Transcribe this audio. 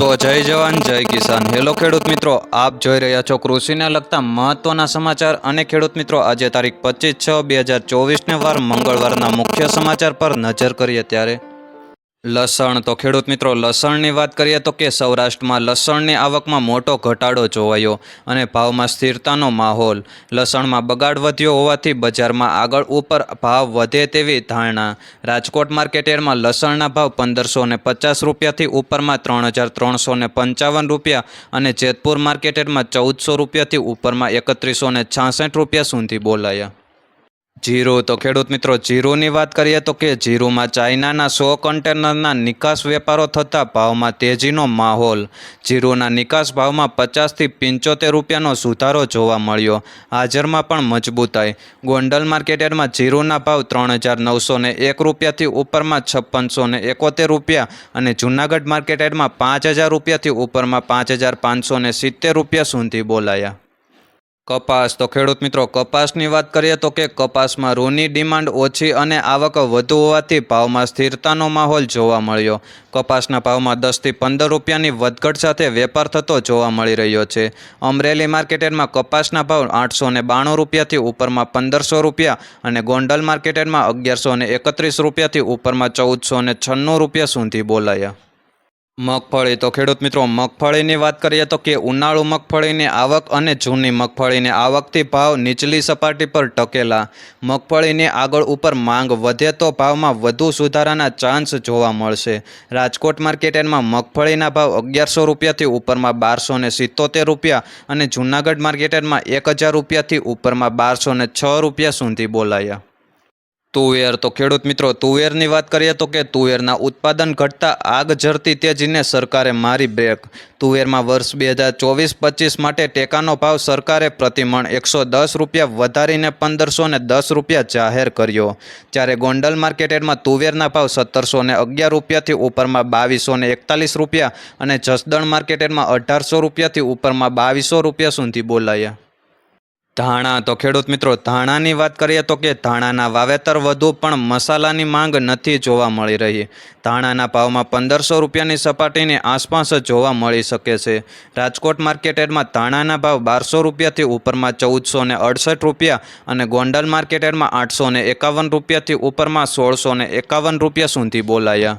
તો જય જવાન, જય કિસાન. હેલો ખેડૂત મિત્રો, આપ જોઈ રહ્યા છો કૃષિને લગતા મહત્વના સમાચાર અને ખેડૂત મિત્રો, આજે તારીખ પચીસ છ બે હજાર ચોવીસને વાર મંગળવારના મુખ્ય સમાચાર પર નજર કરીએ ત્યારે લસણ. તો ખેડૂત મિત્રો, લસણની વાત કરીએ તો કે સૌરાષ્ટ્રમાં લસણની આવકમાં મોટો ઘટાડો જોવાયો અને ભાવમાં સ્થિરતાનો માહોલ. લસણમાં બગાડ વધ્યો હોવાથી બજારમાં આગળ ઉપર ભાવ વધે તેવી ધારણા. રાજકોટ માર્કેટયાર્ડમાં લસણના ભાવ પંદરસો ને પચાસ રૂપિયાથી ઉપરમાં ત્રણ હજાર ત્રણસો ને પંચાવન રૂપિયા અને જેતપુર માર્કેટયાર્ડમાં ચૌદસો રૂપિયાથી ઉપરમાં એકત્રીસો ને છાસઠ રૂપિયા સુધી બોલાયા. જીરું. તો ખેડૂત મિત્રો, જીરુંની વાત કરીએ તો કે જીરુમાં ચાઇનાના સો કન્ટેનરના નિકાસ વેપારો થતાં ભાવમાં તેજીનો માહોલ. જીરુના નિકાસ ભાવમાં પચાસથી પંચોતેર રૂપિયાનો સુધારો જોવા મળ્યો. હાજરમાં પણ મજબૂતાઈ. ગોંડલ માર્કેટયાર્ડમાં જીરુના ભાવ ત્રણ હજાર નવસો ને એક રૂપિયાથી ઉપરમાં છપ્પનસો ને એકોતેર રૂપિયા અને જૂનાગઢ માર્કેટયાર્ડમાં પાંચ હજાર રૂપિયાથી ઉપરમાં પાંચ હજાર પાંચસો સિત્તેર રૂપિયા સુધી બોલાયા. કપાસ. તો ખેડૂત મિત્રો, કપાસની વાત કરીએ તો કે કપાસમાં રૂની ડિમાન્ડ ઓછી અને આવક વધુ હોવાથી ભાવમાં સ્થિરતાનો માહોલ જોવા મળ્યો. કપાસના ભાવમાં દસથી પંદર રૂપિયાની વધઘટ સાથે વેપાર થતો જોવા મળી રહ્યો છે. અમરેલી માર્કેટમાં કપાસના ભાવ આઠસો ને બાણું રૂપિયાથી ઉપરમાં પંદરસો રૂપિયા અને ગોંડલ માર્કેટમાં અગિયારસો ને એકત્રીસ રૂપિયાથી ઉપરમાં ચૌદસો ને છન્નું રૂપિયા સુધી બોલાયા. મગફળી. તો ખેડૂત મિત્રો, મગફળીની વાત કરીએ તો કે ઉનાળુ મગફળીની આવક અને જૂની મગફળીની આવકથી ભાવ નીચલી સપાટી પર ટકેલા. મગફળીની આગળ ઉપર માંગ વધે તો ભાવમાં વધુ સુધારાના ચાન્સ જોવા મળશે. રાજકોટ માર્કેટમાં મગફળીના ભાવ અગિયારસો રૂપિયાથી ઉપરમાં બારસો ને સિત્તોતેર રૂપિયા અને જૂનાગઢ માર્કેટમાં એક હજાર રૂપિયાથી ઉપરમાં બારસો ને છ રૂપિયા સુધી બોલાયા. તુવેર. તો ખેડૂત મિત્રો, તુવેરની વાત કરીએ તો કે તુવેરના ઉત્પાદન ઘટતા આગ ઝરતી તેજીને સરકારે મારી બ્રેક. તુવેરમાં વર્ષ બે હજાર ચોવીસ પચીસ માટે ટેકાનો ભાવ સરકારે પ્રતિમણ એકસો દસ રૂપિયા વધારીને પંદરસો ને દસ રૂપિયા જાહેર કર્યો. જ્યારે ગોંડલ માર્કેટમાં તુવેરના ભાવ સત્તરસો ને અગિયાર રૂપિયાથી ઉપરમાં બાવીસો ને એકતાલીસ રૂપિયા અને જસદણ માર્કેટમાં અઢારસો રૂપિયાથી ઉપરમાં બાવીસો રૂપિયા સુધી બોલાયા. ધાણા. તો ખેડૂત મિત્રો, ધાણાની વાત કરીએ તો કે ધાણાના વાવેતર વધુ પણ મસાલાની માંગ નથી જોવા મળી રહી. ધાણાના ભાવમાં પંદરસો રૂપિયાની સપાટીની આસપાસ જોવા મળી શકે છે. રાજકોટ માર્કેટેડમાં ધાણાના ભાવ બારસો રૂપિયાથી ઉપરમાં ચૌદસો ને અડસઠ રૂપિયા અને ગોંડલ માર્કેટેડમાં આઠસો ને એકાવન રૂપિયાથી ઉપરમાં સોળસો ને એકાવન રૂપિયા સુધી બોલાયા.